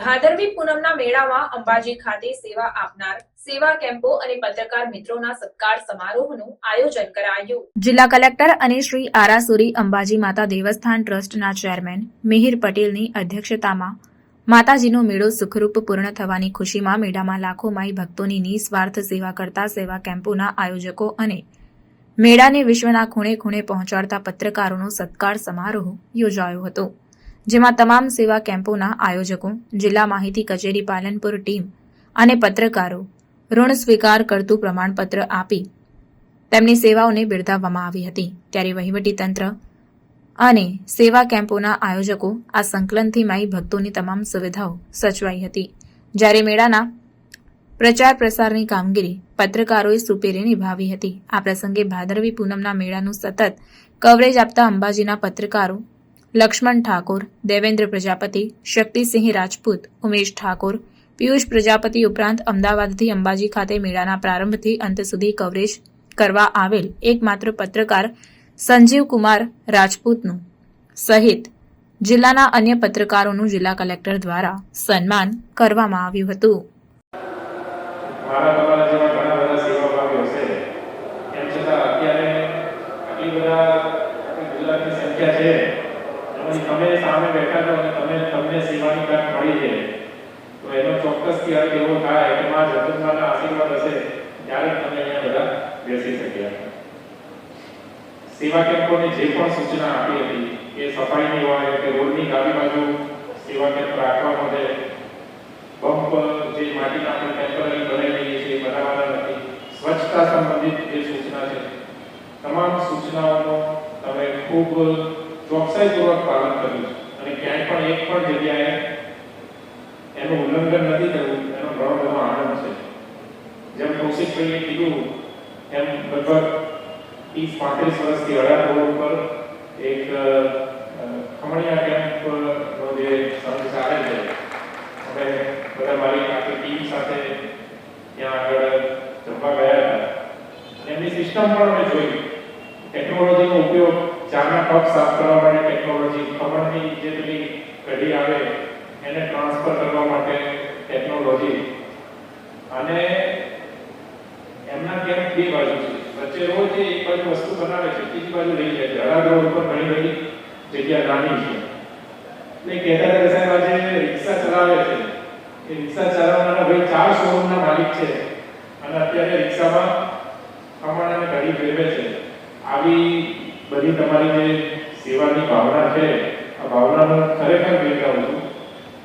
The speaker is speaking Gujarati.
ભાદરવી પૂનમના મેળામાં અંબાજી ખાતે સેવા આપનાર સેવા કેમ્પો અને પત્રકાર મિત્રોના સત્કાર સમારોહનું આયોજન કરાયું. જિલ્લા કલેક્ટર અને શ્રી આરાસુરી અંબાજી માતા દેવસ્થાન ટ્રસ્ટના ચેરમેન મિહિર પટેલની અધ્યક્ષતામાં માતાજીનો મેળો સુખરૂપ પૂર્ણ થવાની ખુશીમાં મેળામાં લાખો માઈ ભક્તોની નિસ્વાર્થ સેવા કરતા સેવા કેમ્પોના આયોજકો અને મેળાને વિશ્વના ખૂણે ખૂણે પહોંચાડતા પત્રકારોનો સત્કાર સમારોહ યોજાયો હતો. જેમાં તમામ સેવા કેમ્પોના આયોજકો, જિલ્લા માહિતી કચેરી પાલનપુર ટીમ અને પત્રકારો ઋણ સ્વીકાર કરતું પ્રમાણપત્ર આપી તેમની સેવાઓને બિરદાવવામાં આવી હતી. ત્યારે વહીવટીતંત્ર અને સેવા કેમ્પોના આયોજકો આ સંકલનથી માઈ ભક્તોની તમામ સુવિધાઓ સચવાઈ હતી. જ્યારે મેળાના પ્રચાર પ્રસારની કામગીરી પત્રકારોએ સુપેરે નિભાવી હતી. આ પ્રસંગે ભાદરવી પૂનમના મેળાનું સતત કવરેજ આપતા અંબાજીના પત્રકારો લક્ષ્મણ ઠાકોર, દેવેન્દ્ર પ્રજાપતિ, શક્તિસિંહ રાજપૂત, ઉમેશ ઠાકોર, પિયુષ પ્રજાપતિ ઉપરાંત અમદાવાદથી અંબાજી ખાતે મેળાના પ્રારંભથી અંત સુધી કવરેજ કરવા આવેલ એકમાત્ર પત્રકાર સંજીવ કુમાર રાજપૂતનું સહિત જિલ્લાના અન્ય પત્રકારોનું જિલ્લા કલેક્ટર દ્વારા સન્માન કરવામાં આવ્યું હતું મારા તમારા જેવા ઘણા બધા સેવાભાવી હશે એમ છતાં અત્યારે આટલી બધા ગુજરાતની સંખ્યા છે એમાંથી તમે સામે બેઠા છો અને તમે તમને સેવાની તક મળી છે. તો એનો ચોક્કસ અર્થ એવો થાય કે મા જગતમાના આશીર્વાદ હશે ત્યારે તમે અહીંયા બધા બેસી શક્યા. સેવા કેમ્પોને જે પણ સૂચના આપી હતી કે સફાઈની હોય કે રોડની ડાબી બાજુ સેવા કેમ્પ રાખવા માટે પંપ જે માટીના આપણે ટેમ્પરરી બનાવી લઈએ છીએ, બનાવવાના નથી. સ્વચ્છતા સંબંધિત જે સૂચના છે, તમામ સૂચનાઓનો તમે ખૂબ ચોકસાઈપૂર્વક પાલન કર્યું છે. અને ક્યાંય પણ એક પણ જગ્યાએ એનું ઉલ્લંઘન નથી થયું, એનો ઘણો આનંદ છે. જેમ કૌશિકભાઈએ કીધું, એમ લગભગ ત્રીસ પાંત્રીસ વર્ષથી અઢાર કરોડ ઉપર એક ખમણીયા કેમ્પનો જે સંઘ ચાલે છે. અમે બધા મારી આખી ટીમ સાથે ત્યાં આગળ જમવા ગયા હતા. એમની સિસ્ટમ પણ અમે જોઈ. ટેકનોલોજીનો ઉપયોગ ચાના કપ સાફ કરવા માટે ટેકનોલોજી ખમણની જે પેલી કઢી આવે, એને ટ્રાન્સફર કરવા માટે ટેકનોલોજી અને એમના કેમ બે બાજુ છે. વચ્ચે રોજ એક બાજુ વસ્તુ બનાવે છે બીજી બાજુ લઈ જાય છે. અડાદ રોડ પર ઘણી બધી જગ્યા નાની છે. એટલે કહેતા હતા સાહેબ રિક્ષા ચલાવે છે. એ રિક્ષા ચલાવવાના ભાઈ ચાર શોરૂમના માલિક છે અને અત્યારે રિક્ષામાં કમાણ અને ઘડી ફેરવે છે આવી તમારી જે સેવાની ભાવના છે આ ભાવનાનો ખરેખર બિરદાવું છું.